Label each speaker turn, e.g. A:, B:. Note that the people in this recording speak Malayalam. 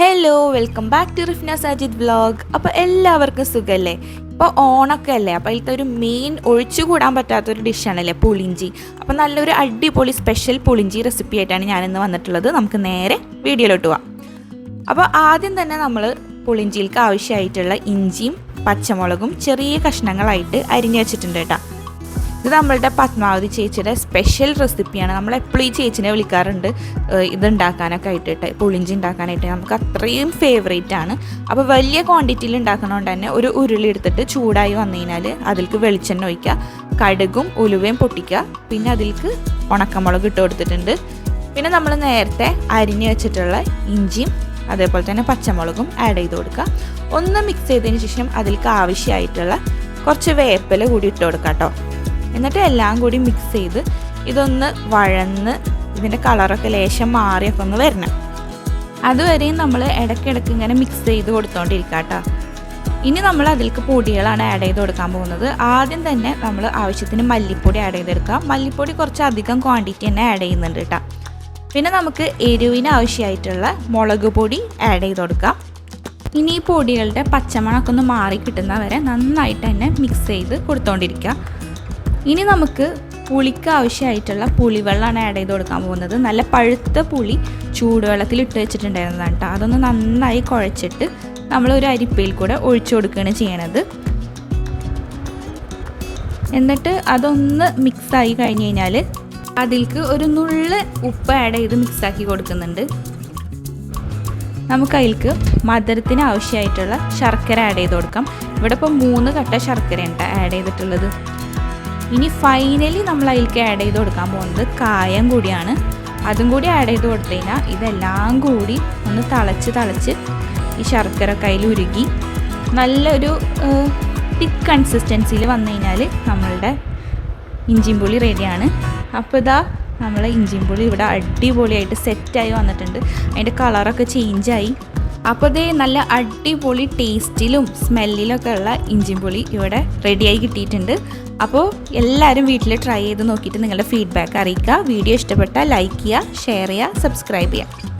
A: Hello welcome back to Rifna Sajid vlog അപ്പോൾ എല്ലാവർക്കും സുഖല്ലേ? ഇപ്പോൾ ഓണൊക്കെ അല്ലേ? അപ്പോൾ അതിലത്തെ ഒരു മെയിൻ ഒഴിച്ചുകൂടാൻ പറ്റാത്തൊരു ഡിഷാണല്ലേ പുളിഞ്ചി അപ്പോൾ നല്ലൊരു അടിപൊളി സ്പെഷ്യൽ പുളിഞ്ചി റെസിപ്പി ആയിട്ടാണ് ഞാൻ ഇന്ന് വന്നിട്ടുള്ളത്. നമുക്ക് നേരെ വീഡിയോയിലോട്ട് പോവാം. അപ്പോൾ ആദ്യം തന്നെ നമ്മൾ പുളിഞ്ചിയിലേക്ക് ആവശ്യമായിട്ടുള്ള ഇഞ്ചിയും പച്ചമുളകും ചെറിയ കഷ്ണങ്ങളായിട്ട് അരിഞ്ഞു വെച്ചിട്ടുണ്ട് കേട്ടോ. ഇത് നമ്മളുടെ പത്മാവതി ചേച്ചിയുടെ സ്പെഷ്യൽ റെസിപ്പിയാണ് നമ്മൾ എപ്പോഴും ഈ ചേച്ചിനെ വിളിക്കാറുണ്ട്. ഇതുണ്ടാക്കാനൊക്കെ ആയിട്ടിട്ട് പുളിഞ്ചി ഉണ്ടാക്കാനായിട്ട്. നമുക്ക് അത്രയും ഫേവറേറ്റ് ആണ്. അപ്പോൾ വലിയ ക്വാണ്ടിറ്റിയിൽ ഉണ്ടാക്കണോണ്ട് തന്നെ ഒരു ഉരുളി എടുത്തിട്ട് ചൂടായി വന്നു കഴിഞ്ഞാൽ അതിലേക്ക് വെളിച്ചെണ്ണ ഒഴിക്കുക കടുകും ഉലുവയും പൊട്ടിക്കുക പിന്നെ അതിലേക്ക് ഉണക്കമുളക് ഇട്ട് കൊടുത്തിട്ടുണ്ട്. പിന്നെ നമ്മൾ നേരത്തെ അരിഞ്ഞു വെച്ചിട്ടുള്ള ഇഞ്ചിയും അതേപോലെ തന്നെ പച്ചമുളകും ആഡ് ചെയ്ത് കൊടുക്കുക. ഒന്ന് മിക്സ് ചെയ്തതിന് ശേഷം അതിലേക്ക് ആവശ്യമായിട്ടുള്ള കുറച്ച് വേപ്പില കൂടി ഇട്ട് കൊടുക്കാം കേട്ടോ. എന്നിട്ട് എല്ലാം കൂടി മിക്സ് ചെയ്ത് ഇതൊന്ന് വഴന്ന് ഇതിന്റെ കളറൊക്കെ ലേശം മാറിയൊക്കെ ഒന്ന് വരണം. അതുവരെയും നമ്മൾ ഇടയ്ക്കിടയ്ക്ക് ഇങ്ങനെ മിക്സ് ചെയ്ത് കൊടുത്തോണ്ടിരിക്കുക കേട്ടോ ഇനി നമ്മൾ അതിലേക്ക് പൊടികളാണ് ആഡ് ചെയ്ത് കൊടുക്കാൻ പോകുന്നത്. ആദ്യം തന്നെ നമ്മൾ ആവശ്യത്തിന് മല്ലിപ്പൊടി ആഡ് ചെയ്തെടുക്കാം. മല്ലിപ്പൊടി കുറച്ച് അധികം ക്വാണ്ടിറ്റി തന്നെ ആഡ് ചെയ്യുന്നുണ്ട് കേട്ടോ പിന്നെ നമുക്ക് എരിവിന് ആവശ്യമായിട്ടുള്ള മുളക് പൊടി ആഡ് ചെയ്ത് കൊടുക്കാം. ഇനി ഈ പൊടികളുടെ പച്ചമണമൊക്കെ ഒന്ന് മാറി കിട്ടുന്നവരെ നന്നായിട്ട് തന്നെ മിക്സ് ചെയ്ത് കൊടുത്തോണ്ടിരിക്കുക ഇനി നമുക്ക് പുളിക്ക് ആവശ്യമായിട്ടുള്ള പുളിവെള്ളമാണ് ആഡ് ചെയ്ത് കൊടുക്കാൻ പോകുന്നത്. നല്ല പഴുത്ത പുളി ചൂടുവെള്ളത്തിൽ ഇട്ട് വെച്ചിട്ടുണ്ടായിരുന്നതാണ് കേട്ടോ. അതൊന്ന് നന്നായി കുഴച്ചിട്ട് നമ്മൾ ഒരു അരിപ്പയിൽ കൂടെ ഒഴിച്ചു കൊടുക്കുകയാണ് ചെയ്യണത്. എന്നിട്ട് അതൊന്ന് മിക്സായി കഴിഞ്ഞ് കഴിഞ്ഞാൽ അതിൽക്ക് ഒരു നുള്ള് ഉപ്പ് ആഡ് ചെയ്ത് മിക്സാക്കി കൊടുക്കുന്നുണ്ട്. നമുക്ക് അതിൽക്ക് മധുരത്തിന് ആവശ്യമായിട്ടുള്ള ശർക്കര ആഡ് ചെയ്ത് കൊടുക്കാം. ഇവിടെ ഇപ്പോൾ മൂന്ന് കട്ട ശർക്കരയാണ് ആഡ് ചെയ്തിട്ടുള്ളത്. ഇനി ഫൈനലി നമ്മൾ അതിലേക്ക് ആഡ് ചെയ്ത് കൊടുക്കാൻ പോകുന്നത് കായം കൂടിയാണ്. അതും കൂടി ആഡ് ചെയ്ത് കൊടുത്തു കഴിഞ്ഞാൽ ഇതെല്ലാം കൂടി ഒന്ന് തിളച്ച് തിളച്ച് ഈ ശർക്കര കയ്യിൽ ഉരുകി നല്ലൊരു തിക്ക് കൺസിസ്റ്റൻസിയിൽ വന്നു കഴിഞ്ഞാൽ നമ്മളുടെ ഇഞ്ചിയും പുളി റെഡിയാണ് അപ്പോൾ ഇതാ നമ്മൾ ഇഞ്ചിയും പുളി ഇവിടെ അടിപൊളിയായിട്ട് സെറ്റായി വന്നിട്ടുണ്ട്. അതിന്റെ കളറൊക്കെ ചേഞ്ചായി അപ്പോൾ ഇതേ നല്ല അടിപൊളി ടേസ്റ്റിലും സ്മെല്ലിലൊക്കെ ഉള്ള ഇഞ്ചി ഇവിടെ റെഡിയായി കിട്ടിയിട്ടുണ്ട്. അപ്പോൾ എല്ലാവരും വീട്ടിൽ ട്രൈ ചെയ്ത് നോക്കിയിട്ട് നിങ്ങളുടെ ഫീഡ്ബാക്ക് അറിയിക്കുക. വീഡിയോ ഇഷ്ടപ്പെട്ടാൽ ലൈക്ക് ചെയ്യുക ഷെയർ ചെയ്യുക സബ്സ്ക്രൈബ് ചെയ്യുക.